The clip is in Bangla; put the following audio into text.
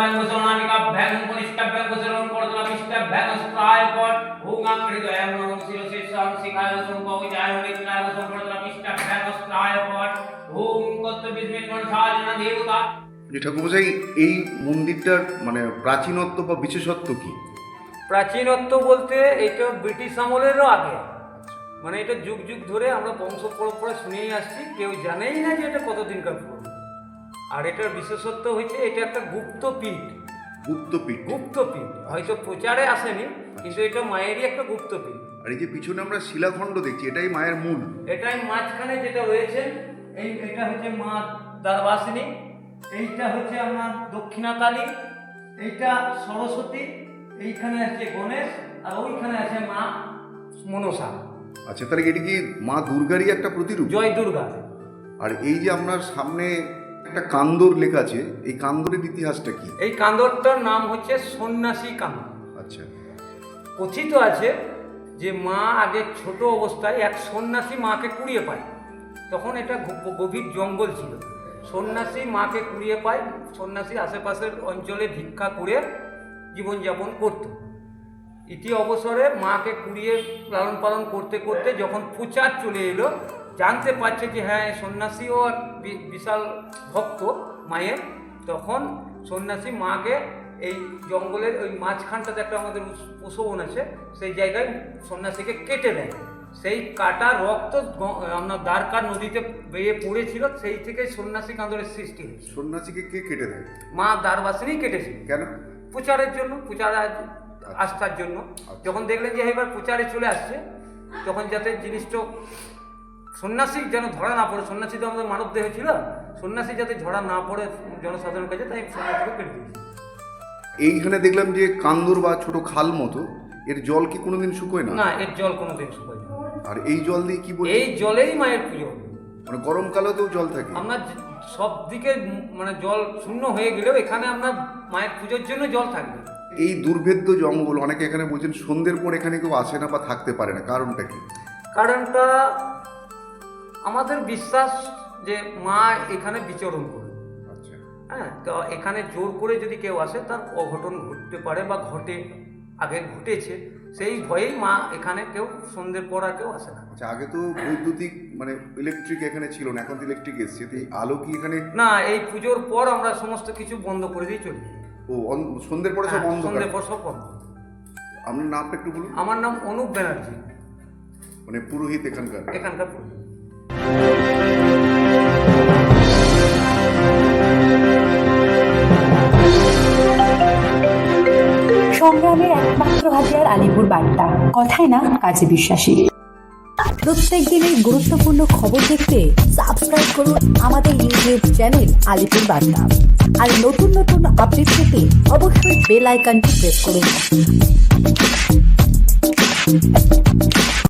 ব্যঙ্গসরণানিকাভ্যাং উপনিষ্কাভ্যাঙ্গসরণ করতলাপিষ্টাভ্যাং স্ত্রায়পট ভূঙাং হৃদয়াং নমঃ শিরশিরসাং শিখায় সংকৌজায় নিত্রায় সংকর্তলাপিষ্টাভ্যাং স্ত্রায়পট ওম কত্তবিস্মিন মনসাজনা দেবতা ঠাকুরমশাই এই মন্দিরটার মানে প্রাচীনত্ব বা বিশেষত্ব কি? প্রাচীনত্ব বলতে এটা ব্রিটিশ আমলেরও আগে। মানে এটা যুগ যুগ ধরে আমরা বংশ পরম্পরা শুনেই আসছি। কেউ জানেই না যে এটা কতদিনকার পুরনো। আর এটার বিশেষত্ব হচ্ছে এটা একটা গুপ্ত পীঠ। গুপ্তপীঠ গুপ্ত পীঠ। হয়তো প্রচারে আসেনি কিন্তু এটা মায়েরই একটা গুপ্ত পীঠ। আর এই যে পিছনে আমরা শিলাখণ্ড দেখছি এটাই মায়ের মূল। এটাই মাঝখানে যেটা রয়েছে এই এটা হচ্ছে মা দ্বারবাসিনী এইটা হচ্ছে আমার দক্ষিণাকালী এইটা সরস্বতী এইখানে আছে গণেশ আর ওইখানে আছে মা মনসা। আচ্ছা তাহলে এটি কি মা দুর্গারই একটা প্রতিরূপ? জয় দুর্গা। আর এই যে আপনার সামনে একটা কান্দর লেখা আছে এই কান্দরের ইতিহাসটা কি? এই কান্দরটার নাম হচ্ছে সন্ন্যাসী কান্দর। আচ্ছা। কথিত আছে যে মা আগে ছোট অবস্থায় এক সন্ন্যাসী মাকে কুড়িয়ে পায়। তখন এটা গভীর জঙ্গল ছিল। সন্ন্যাসী মাকে কুড়িয়ে পায় সন্ন্যাসী আশেপাশের অঞ্চলে ভিক্ষা করে জীবনযাপন করত। ইতি অবসরে মাকে কুড়িয়ে লালন পালন করতে করতে যখন প্রচার চলে এলো জানতে পারছে যে হ্যাঁ সন্ন্যাসীও বিশাল ভক্ত মায়ের। তখন সন্ন্যাসী মাকে এই জঙ্গলের ওই মাঝখানটাতে একটা আমাদের উপবন আছে সেই জায়গায় সন্ন্যাসীকে কেটে দেয়। সেই কাটা রক্ত আপনার দ্বারকা নদীতে বেয়ে পড়েছিল সেই থেকে সন্ন্যাসী কান্দরের সৃষ্টি হয়েছে। সন্ন্যাসীকে কে কেটে দেয়? মা দ্বারবাসিনী কেটেছিল। কেন? প্রচারের জন্য প্রচার আস্থার জন্য। যখন দেখলেন যে এবার প্রচারে চলে আসছে তখন যাতে জিনিসটা সন্ন্যাসী যেন ধরা না পড়ে সন্ন্যাসী তো আমাদের মানব দেহ ছিল সন্ন্যাসী যাতে ধরা না পড়ে জনসাধারণের কাছে তাই সন্ন্যাসীকে কেটে দিয়েছে। এইখানে দেখলাম যে কান্দর বা ছোট খাল মতো এর জল কি কোনোদিন শুকোয় না? না এর জল কোনোদিন শুকোয় না। আর এই জল দিয়ে কি বলি? এই জলেই মায়ের পুজো। মানে গরমকালেতেও জল থাকে। আমরা সব দিকে মানে জল শূন্য হয়ে গেলেও এখানে আমরা মায়ের পুজোর জন্য জল থাকবে। এই দুর্ভেদ্য জঙ্গল অনেকে এখানে বলছেন সন্ধ্যের পর এখানে কেউ আসে না বা থাকতে পারে না কারণটা কি? কারণটা আমাদের বিশ্বাস যে মা এখানে বিচরণ করে। আচ্ছা। হ্যাঁ তো এখানে জোর করে যদি কেউ আসে তার অঘটন ঘটতে পারে বা ঘটে আগে ঘটেছে সেই ভয়েই মা এখানে কেউ সন্ধ্যের পর আর কেউ আসে না। আচ্ছা আগে তো বৈদ্যুতিক মানে ইলেকট্রিক এখানে ছিল না এখন তো ইলেকট্রিক এসছে তো এই আলো কি এখানে না এই পুজোর পর আমরা সমস্ত কিছু বন্ধ করে দিয়ে চলি। ও সন্ধ্যের পরে সব হ্যাঁ, বন্ধ সন্ধ্যের পর সব বন্ধ। আপনার নামটা একটু বলুন। আমার নাম অনুপ ব্যানার্জি। মানে পুরোহিত এখানকার। এখানকার পুরোহিত। সংগ্রামের একমাত্র হাতিয়ার আলিপুর বার্তা। কথায় না, কাজে বিশ্বাসী। প্রত্যেক দিনের গুরুত্বপূর্ণ খবর দেখতে সাবস্ক্রাইব করুন আমাদের ইউটিউব চ্যানেল আলিপুর বার্তা। আর নতুন নতুন আপডেট পেতে অবশ্যই বেল আইকনটি প্রেস করুন।